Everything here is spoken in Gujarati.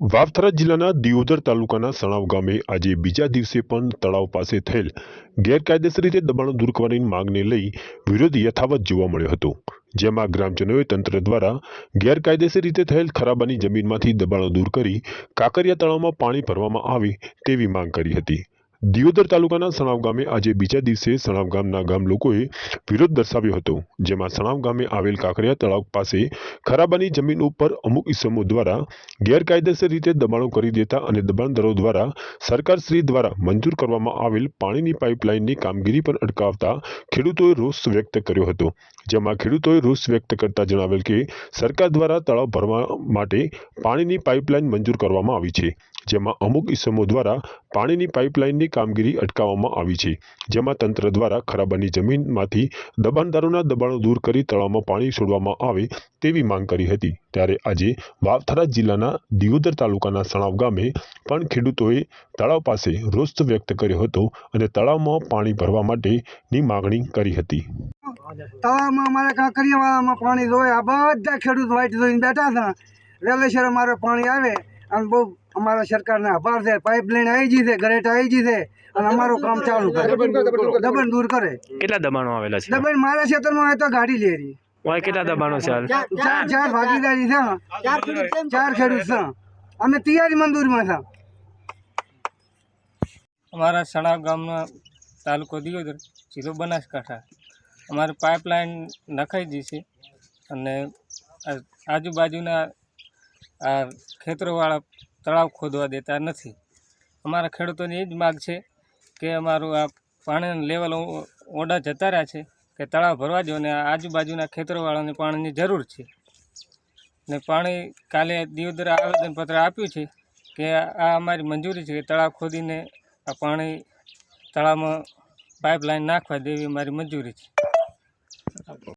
વાવથરા જિલ્લાના દિયોદર તાલુકાના સણાવ ગામે આજે બીજા દિવસે પણ તળાવ પાસે થયેલ ગેરકાયદેસર રીતે દબાણો દૂર કરવાની માંગને લઈ વિરોધ યથાવત જોવા મળ્યો હતો. જેમાં ગ્રામજનોએ તંત્ર દ્વારા ગેરકાયદેસર રીતે થયેલ ખરાબાની જમીનમાંથી દબાણો દૂર કરી કાંકરિયા તળાવમાં પાણી ભરવામાં આવે તેવી માંગ કરી હતી. દિયોદર તાલુકાના સણાવ ગામે આજે બીજા દિવસે સણાવ ગામના ગામ લોકોએ વિરોધ દર્શાવ્યો હતો, જેમાં સણાવ ગામે આવેલ કાંકરિયા તળાવ પાસે ખરાબાની જમીન ઉપર અમુક ઇસમો દ્વારા ગેરકાયદેસર રીતે દબાણો કરી દેતા અને દબાણદારો દ્વારા સરકારશ્રી દ્વારા મંજૂર કરવામાં આવેલ પાણીની પાઇપલાઇનની કામગીરી પર અટકાવતા ખેડૂતોએ રોષ વ્યક્ત કર્યો હતો. જેમાં ખેડૂતોએ રોષ વ્યક્ત કરતા જણાવેલ કે, સરકાર દ્વારા તળાવ ભરવા માટે પાણીની પાઇપલાઇન મંજૂર કરવામાં આવી છે. જેમાં અમુક ઇસમો દ્વારા પાણીની પાઇપલાઇનની કામગીરી અટકાવવામાં આવી છે, જેમાં તંત્ર દ્વારા ખરાબાની જમીનમાંથી દબાણદારોના દબાણો દૂર કરી તળાવમાં પાણી છોડવામાં આવે તેવી માંગ કરી હતી. ત્યારે આજે વાવથરા જિલ્લાના દિયોદર તાલુકાના સણાવ ગામે પણ ખેડૂતોએ તળાવ પાસે રોષ વ્યક્ત કર્યો હતો અને તળાવમાં પાણી ભરવા માટેની માગણી કરી હતી. તળાવમાં અમારે કાંકરિયાવાળામાં પાણી જોવે આ બધા ખેડૂત વાઇટ જોઈને બેઠા હતા. વેલેસર અમારે પાણી આવે અને બહુ અમારા સરકારને આભાર છે. પાઇપલાઇન આવી ગઈ છે ગરેટ આવી ગઈ છે અને અમારું કામ ચાલુ કરે. દબાણ દૂર કરે કેટલા દબાણો આવેલા છે? દબાણ મારા ક્ષેત્રમાં આવે તો ગાડી લે રહી. કેટલા દબાણો છે ચાર ચાર ભાગીદારી છે ચાર ખેડૂત છે અમે તૈયારી મંજૂરીમાં છે. અમારા સણાવ ગામનો તાલુકો દિયોદર જિલ્લો બનાસકાંઠા. અમારે પાઇપલાઇન નખાઈ ગઈ છે અને આજુબાજુના આ ખેતરોવાળા તળાવ ખોદવા દેતા નથી. અમારા ખેડૂતોની એ જ માગ છે કે અમારું આ પાણીનું લેવલ ઓડા જતા રહ્યા છે કે તળાવ ભરવા દો અને આજુબાજુના ખેતરોવાળાને પાણીની જરૂર છે. ને પાણી કાલે દિવદરા આવેદનપત્ર આપ્યું છે કે આ અમારી મંજૂરી છે કે તળાવ ખોદીને આ પાણી તળાવમાં પાઇપલાઇન નાખવા દેવી અમારી મંજૂરી છે.